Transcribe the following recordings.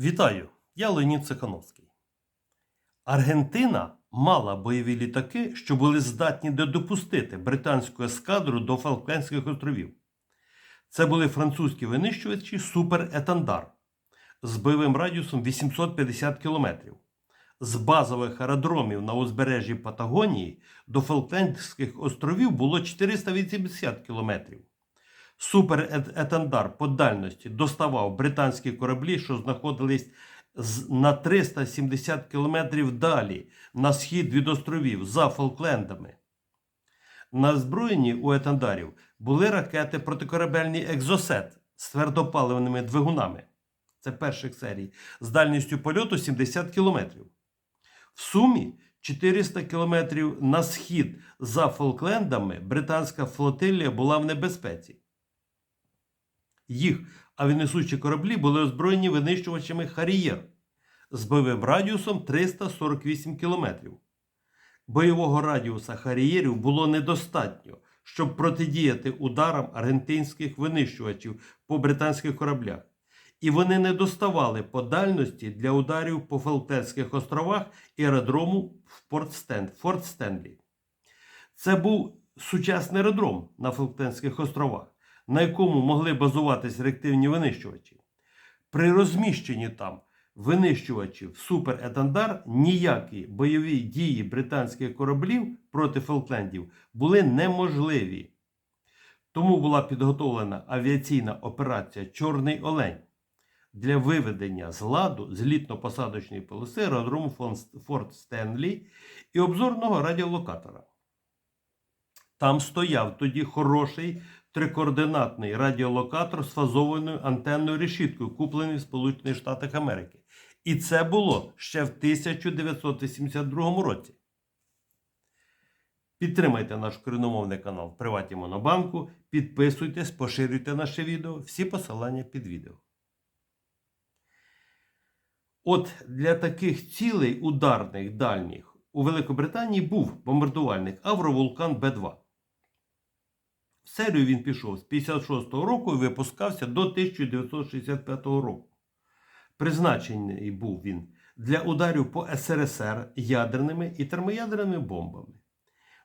Вітаю! Я Леонід Цихановський. Аргентина мала бойові літаки, що були здатні не допустити британську ескадру до Фолклендських островів. Це були французькі винищувачі Супер Етандар з бойовим радіусом 850 км. З базових аеродромів на узбережжі Патагонії до Фолклендських островів було 480 кілометрів. Супер Етандар по дальності доставав британські кораблі, що знаходились на 370 кілометрів далі на схід від островів за Фолклендами. На озброєнні у Етандарів були ракети протикорабельний екзосет з твердопаливними двигунами. Це перших серій, з дальністю польоту 70 кілометрів. В сумі 400 кілометрів на схід за Фолклендами британська флотилія була в небезпеці. Їх авіанесучі кораблі були озброєні винищувачами Харієр з бойовим радіусом 348 кілометрів. Бойового радіуса Харієрів було недостатньо, щоб протидіяти ударам аргентинських винищувачів по британських кораблях. І вони не доставали по дальності для ударів по Фолклендських островах і аеродрому в Форт Стенлі. Це був сучасний аеродром на Фолклендських островах, на якому могли базуватись реактивні винищувачі. При розміщенні там винищувачів Супер Етандар ніякі бойові дії британських кораблів проти Фолклендів були неможливі. Тому була підготовлена авіаційна операція Чорний Олень для виведення з ладу злітно-посадочної полоси аеродрому Форт Стенлі і обзорного радіолокатора. Там стояв тоді хороший трикоординатний радіолокатор з фазованою антенною решіткою, куплений в Сполучених Штатах Америки. І це було ще в 1982 році. Підтримайте наш коріномовний канал в Приваті Монобанку, підписуйтесь, поширюйте наше відео, всі посилання під відео. От для таких цілей ударних дальніх у Великобританії був бомбардувальник Авровулкан Б-2. Серію він пішов з 56-го року і випускався до 1965 року. Призначений був він для ударів по СРСР ядерними і термоядерними бомбами.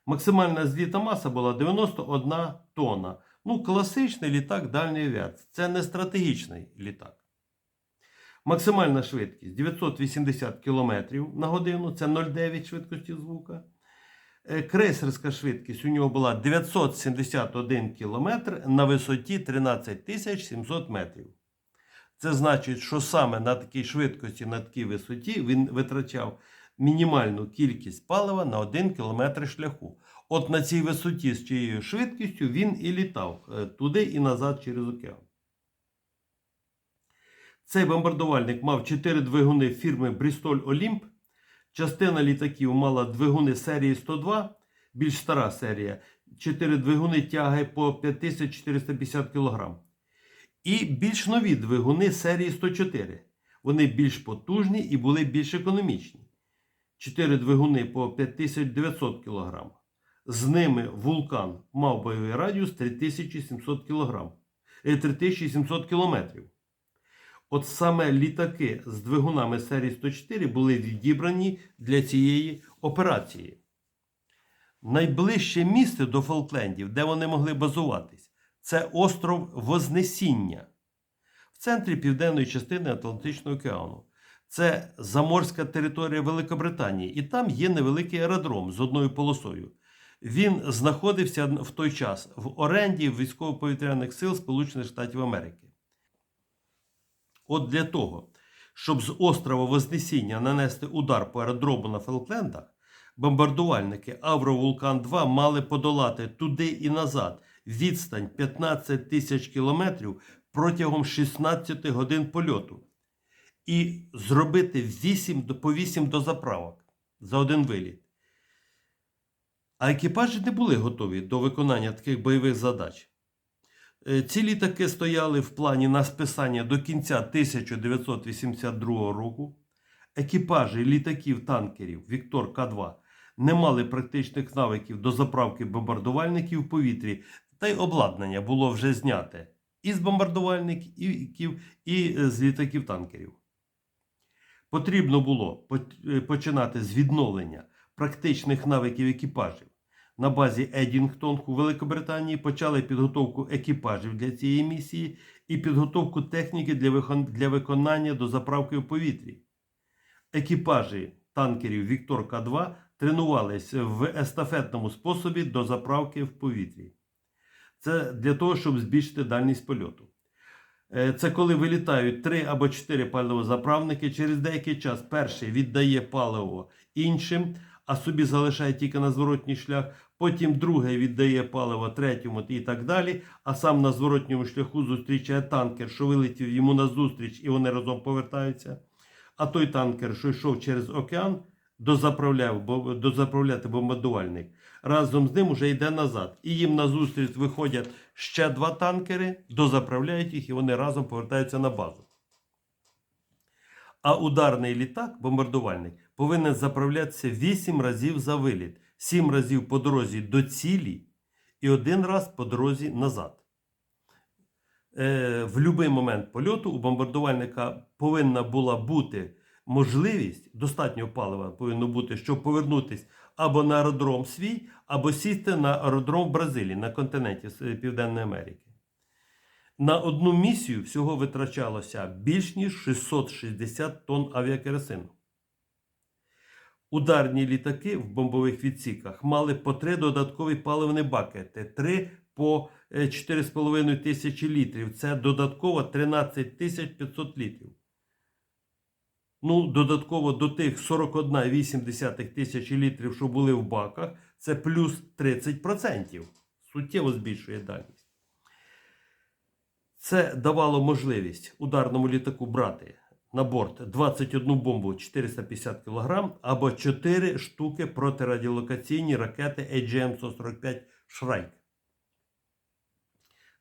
Максимальна зліта маса була 91 тонна. Ну, класичний літак дальньої авіації. Це не стратегічний літак. Максимальна швидкість 980 км на годину, це 0,9 швидкості звука. Е, Крейсерська швидкість у нього була 971 км на висоті 13 700 метрів. Це значить, що саме на такій швидкості, на такій висоті він витрачав мінімальну кількість палива на 1 км шляху. От на цій висоті з цією швидкістю він і літав е, туди і назад через океан. Цей бомбардувальник мав 4 двигуни фірми Bristol Olymp. Частина літаків мала двигуни серії 102, більш стара серія, 4 двигуни тяги по 5450 кг. І більш нові двигуни серії 104. Вони більш потужні і були більш економічні. 4 двигуни по 5900 кг. З ними вулкан мав бойовий радіус 3700 кг. е, 3700 км. От саме літаки з двигунами серії 104 були відібрані для цієї операції. Найближче місце до Фолклендів, де вони могли базуватись, це остров Вознесіння в центрі південної частини Атлантичного океану. Це заморська територія Великобританії, і там є невеликий аеродром з одною полосою. Він знаходився в той час в оренді військово-повітряних сил Сполучених Штатів Америки. От для того, щоб з острова Вознесіння нанести удар по аеродрому на Фолклендах, бомбардувальники Авровулкан 2 мали подолати туди і назад відстань 15 тисяч кілометрів протягом 16 годин польоту і зробити 8, по 8 дозаправок за один виліт. А екіпажі не були готові до виконання таких бойових задач. Е, Ці літаки стояли в плані на списання до кінця 1982 року. Екіпажі літаків танкерів Віктор К-2 не мали практичних навиків до заправки бомбардувальників в повітрі, та й обладнання було вже зняте і з бомбардувальників, і з літаків танкерів. Потрібно було е, починати з відновлення практичних навиків екіпажів. На базі Едінгтон у Великобританії почали підготовку екіпажів для цієї місії і підготовку техніки для, викон- для виконання до заправки в повітрі. Екіпажі танкерів Віктор К-2 тренувалися в естафетному способі до заправки в повітрі. Це для того, щоб збільшити дальність польоту. Е, Це коли вилітають три або чотири паливозаправники. Через деякий час перший віддає паливо іншим, а собі залишає тільки на зворотній шлях. Потім другий віддає паливо третьому і так далі. А сам на зворотньому шляху зустрічає танкер, що вилетів йому назустріч, і вони разом повертаються. А той танкер, що йшов через океан, дозаправляв, дозаправляти бомбардувальник. Разом з ним уже йде назад. І їм назустріч виходять ще два танкери, дозаправляють їх, і вони разом повертаються на базу. А ударний літак, бомбардувальник, повинен заправлятися 8 разів за виліт, 7 разів по дорозі до цілі і один раз по дорозі назад. Е, в будь-який момент польоту у бомбардувальника повинна була бути можливість, достатньо палива повинно бути, щоб повернутися або на аеродром свій, або сісти на аеродром в Бразилії, на континенті Південної Америки. На одну місію всього витрачалося більш ніж 660 тонн авіакеросину. Ударні літаки в бомбових відсіках мали по три додаткові паливні бакети, три по е, 4,5 тисячі літрів. Це додатково 13 тисяч 500 літрів. Ну, додатково до тих 41,8 тисячі літрів, що були в баках, це плюс 30%. Суттєво збільшує дальність. Це давало можливість ударному літаку брати на борт 21 бомбу 450 кг або 4 штуки протирадіолокаційні ракети AGM-145 Шрайк.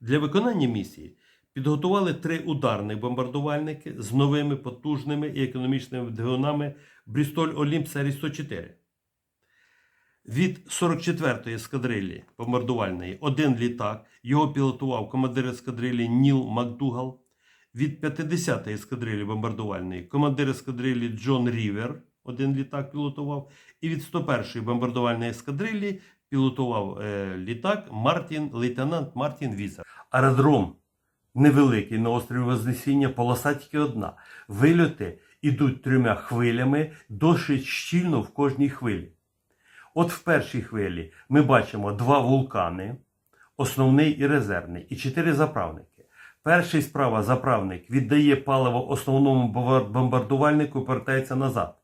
Для виконання місії підготували три ударні бомбардувальники з новими потужними і економічними двигунами Брістоль Олімп серії 104. Від 44-ї ескадрилі бомбардувальної один літак. Його пілотував командир ескадрилі Ніл Макдугал. Від 50-ї ескадрилі бомбардувальної командир ескадрилі Джон Рівер. Один літак пілотував. І від 101-ї бомбардувальної ескадрилі пілотував е, літак Мартін, лейтенант Мартін Візер. Аеродром невеликий на острові Вознесіння, полоса тільки одна. Вильоти йдуть трьома хвилями, досить щільно в кожній хвилі. От в першій хвилі ми бачимо два вулкани, основний і резервний, і чотири заправники. Перший справа заправник віддає паливо основному бомбардувальнику і повертається назад.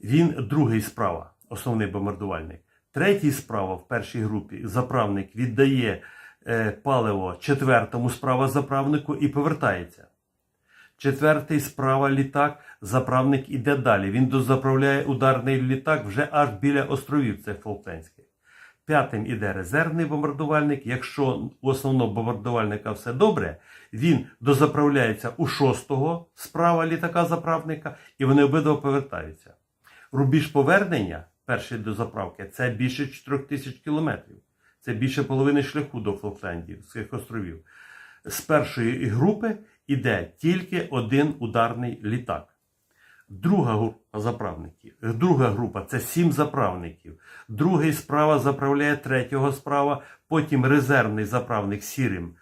Він другий справа, основний бомбардувальник. Третій справа в першій групі заправник віддає е, паливо четвертому справа заправнику і повертається. Четвертий справа літак, заправник іде далі. Він дозаправляє ударний літак вже аж біля островів цих Фолклендських. П'ятим іде резервний бомбардувальник. Якщо у основного бомбардувальника все добре, він дозаправляється у шостого справа літака заправника, і вони обидва повертаються. Рубіж повернення перший до заправки це більше 4 тисяч кілометрів. Це більше половини шляху до Фолклендівських островів. З першої групи іде тільки один ударний літак. Друга група заправників. Друга група це сім заправників. Другий справа заправляє третього справа, потім резервний заправник сірим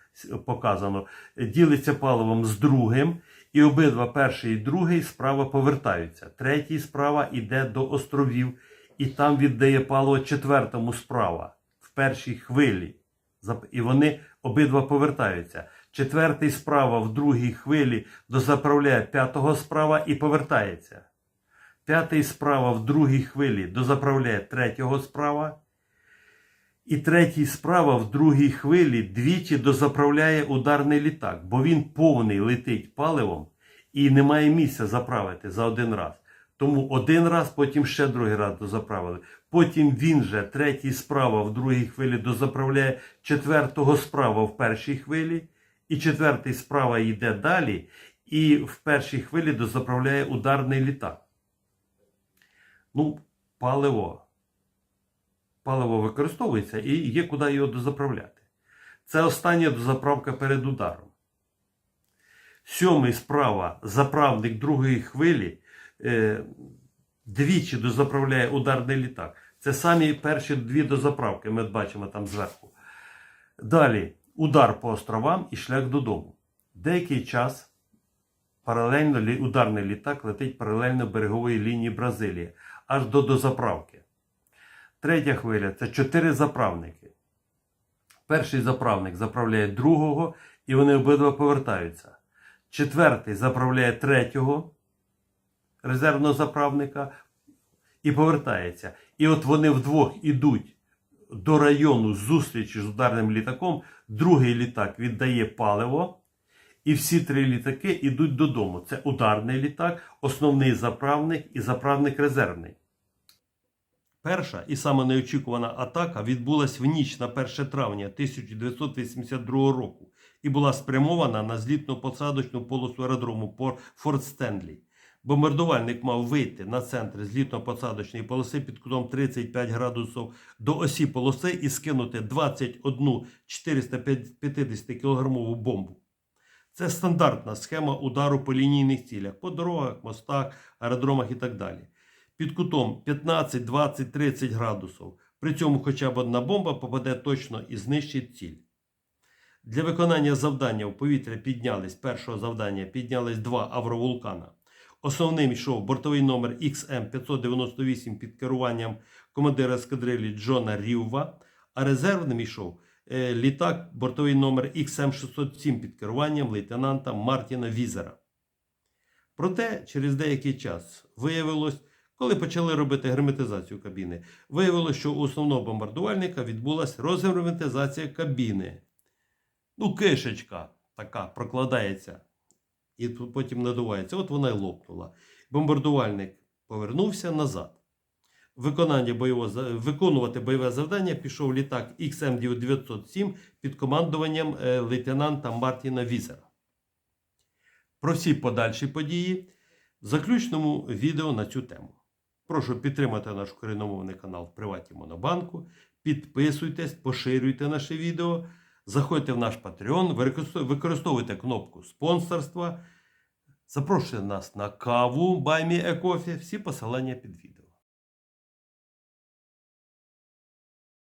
показано, ділиться паливом з другим, і обидва перший і другий справа повертаються. Третій справа йде до островів, і там віддає паливо четвертому справа в першій хвилі. І вони обидва повертаються. Четвертий справа в другій хвилі дозаправляє п'ятого справа і повертається. П'ятий справа в другій хвилі дозаправляє третього справа. І третій справа в другій хвилі двічі дозаправляє ударний літак, бо він повний летить паливом і немає місця заправити за один раз. Тому один раз, потім ще другий раз дозаправили. Потім він же третій справа в другій хвилі дозаправляє четвертого справа в першій хвилі, і четвертий справа йде далі, і в першій хвилі дозаправляє ударний літак. Ну, паливо. Паливо використовується і є куди його дозаправляти. Це остання дозаправка перед ударом. Сьомий справа заправник другої хвилі е, двічі дозаправляє ударний літак. Це самі перші дві дозаправки, ми бачимо там зверху. Далі удар по островам і шлях додому. Деякий час паралельно ударний літак летить паралельно берегової лінії Бразилії аж до дозаправки. Третя хвиля це чотири заправники. Перший заправник заправляє другого, і вони обидва повертаються. Четвертий заправляє третього резервного заправника і повертається. І от вони вдвох ідуть до району зустрічі з ударним літаком. Другий літак віддає паливо, і всі три літаки йдуть додому. Це ударний літак, основний заправник і заправник резервний. Перша і саме неочікувана атака відбулась в ніч на 1 травня 1982 року і була спрямована на злітно-посадочну полосу аеродрому Форт Стенлі. Бомбардувальник мав вийти на центр злітно-посадочної полоси під кутом 35 градусів до осі полоси і скинути 21 450 кілограмову бомбу. Це стандартна схема удару по лінійних цілях, по дорогах, мостах, аеродромах і так далі. Під кутом 15, 20, 30 градусів. При цьому хоча б одна бомба попаде точно і знищить ціль. Для виконання завдання в повітря піднялись першого завдання піднялись два авровулкана. Основним йшов бортовий номер XM598 під керуванням командира ескадрилі Джона Рівва, а резервним йшов е, літак бортовий номер XM607 під керуванням лейтенанта Мартіна Візера. Проте через деякий час виявилось, коли почали робити герметизацію кабіни, виявилось, що у основного бомбардувальника відбулася розгерметизація кабіни. Ну, кишечка така прокладається і потім надувається. От вона й лопнула. Бомбардувальник повернувся назад. Виконання бойового, виконувати бойове завдання пішов літак XM907 під командуванням е, лейтенанта Мартіна Візера. Про всі подальші події в заключному відео на цю тему. Прошу підтримати наш україномовний канал в Приваті Монобанку. Підписуйтесь, поширюйте наше відео, заходьте в наш Patreon, використовуйте- кнопку спонсорства. Запрошуйте нас на каву Баймі Екофі. Всі посилання під відео.